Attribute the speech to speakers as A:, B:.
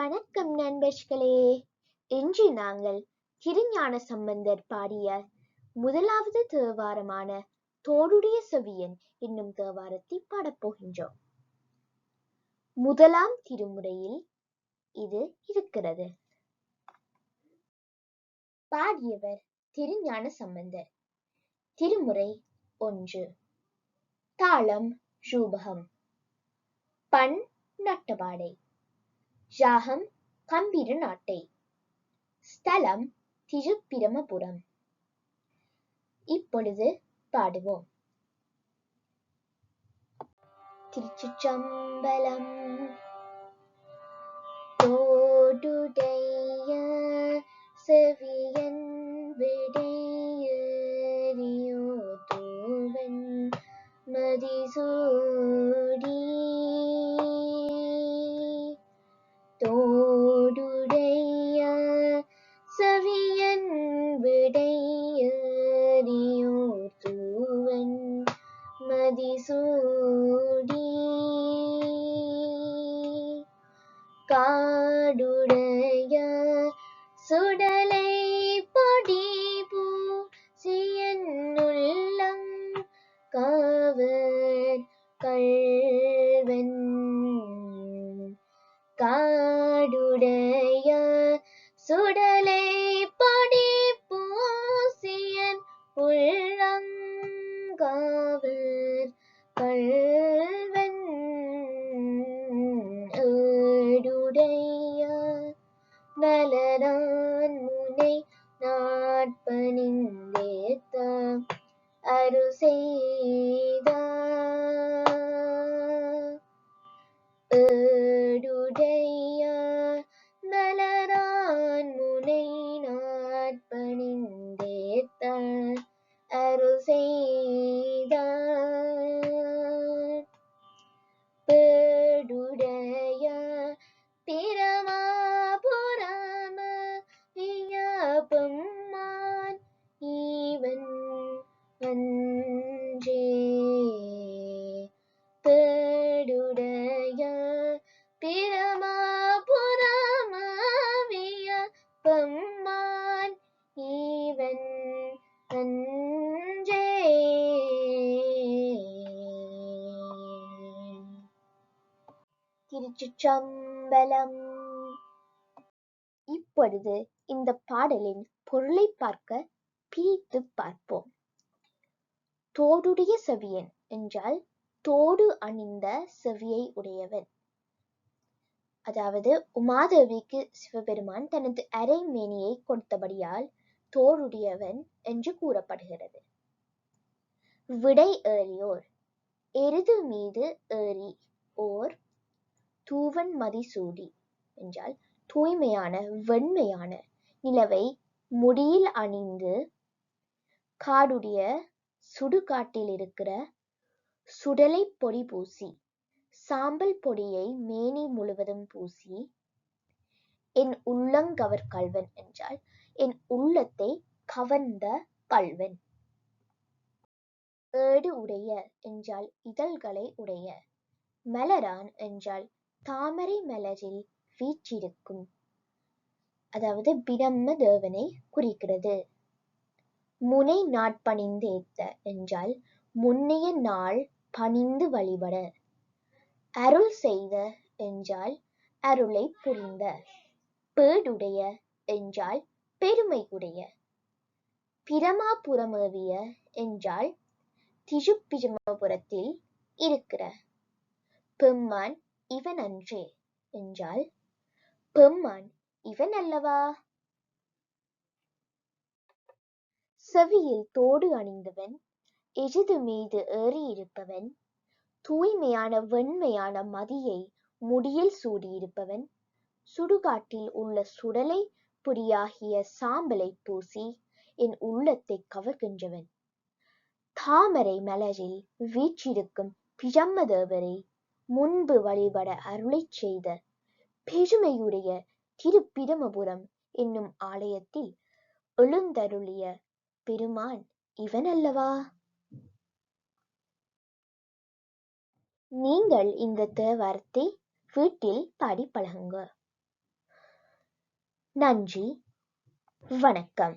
A: வணக்கம் நண்பர்களே. இன்று நாங்கள் திருஞான சம்பந்தர் பாடிய முதலாவது தேவாரமான தோடுடைய செவியன் என்னும் தேவாரத்தை பாடப்போகின்றோம் முதலாம் திருமுறையில் இது இருக்கிறது. பாடியவர் திருஞான சம்பந்தர். திருமுறை ஒன்று. தாளம் ரூபகம். பண் நட்டபாடை. ராகம் கம்பீர நாட்டை. ஸ்தலம் திருப்பிரமபுரம் இப்பொழுது பாடுவோம். திருச்சிச்சம்பலம் காடுடைய மலரான் முனை நாட்பணிந்தேத்த அரு வியப்பம்மான் ஈவன் அன்றே. திருச்சிற்றம்பலம். இப்பொழுது இந்த பாடலின் பொருளை பார்க்க பிரித்து பார்ப்போம். தோடுடைய செவியன் என்றால் தோடு அணிந்த செவியை உடையவன். அதாவது உமாதேவிக்கு சிவபெருமான் தனது அரைமேனியை கொடுத்தபடியால் தோடுடையவன் என்று கூறப்படுகிறது. விடை ஏறியோர். எருது மீது ஏறி ஓர் தூவன் மதிசூடி என்றால் தூய்மையான வெண்மையான நிலவை முடியில் அணிந்து காடுடைய சுடுகாட்டில் இருக்கிற சுடலை பொடி பூசி சாம்பல் பொடியை மேனி முழுவதும் பூசி என் உள்ளங்கவர் கல்வன் என்றால் என் உள்ளத்தை கவர்ந்த கல்வன் ஏடு உடைய என்றால் இதழ்களை உடைய மலரான் என்றால் தாமரை மலரில் வீற்றிருக்கும் அதாவது பிரம்ம தேவனை குறிக்கிறது முனை நாட்பணிந்தேத்த என்றால் முன்னைய நாள் பணிந்து வழிபட அருள் செய்த என்றால் அருளை புரிந்த. பேடுடைய என்றால் பெருமை உடைய பிரமாபுரமேவிய என்றால் திருப்பிரமபுரத்தில் இருக்கிற. பெம்மான் இவன் அன்றே என்றால் பெம்மான் இவன் அல்லவா செவியில் தோடு அணிந்தவன் எருது மீது ஏறியிருப்பவன் தூய்மையான வெண்மையான மதியை முடியில் சூடியிருப்பவன் சுடுகாட்டில் உள்ள சுடலை பொடியாகிய சாம்பலை பூசி என் உள்ளத்தை கவர்கின்றவன். தாமரை மலரில் வீற்றிருக்கும் பிரம்மதேவரை முன்பு வழிபட அருளைச் செய்த பெருமையுடைய திருப்பிரமபுரம் என்னும் ஆலயத்தில் எழுந்தருளிய பெருமான் இவன் நீங்கள் இந்த தேவாரத்தை வீட்டில் பாடி பழகுங்க நன்றி. வணக்கம்.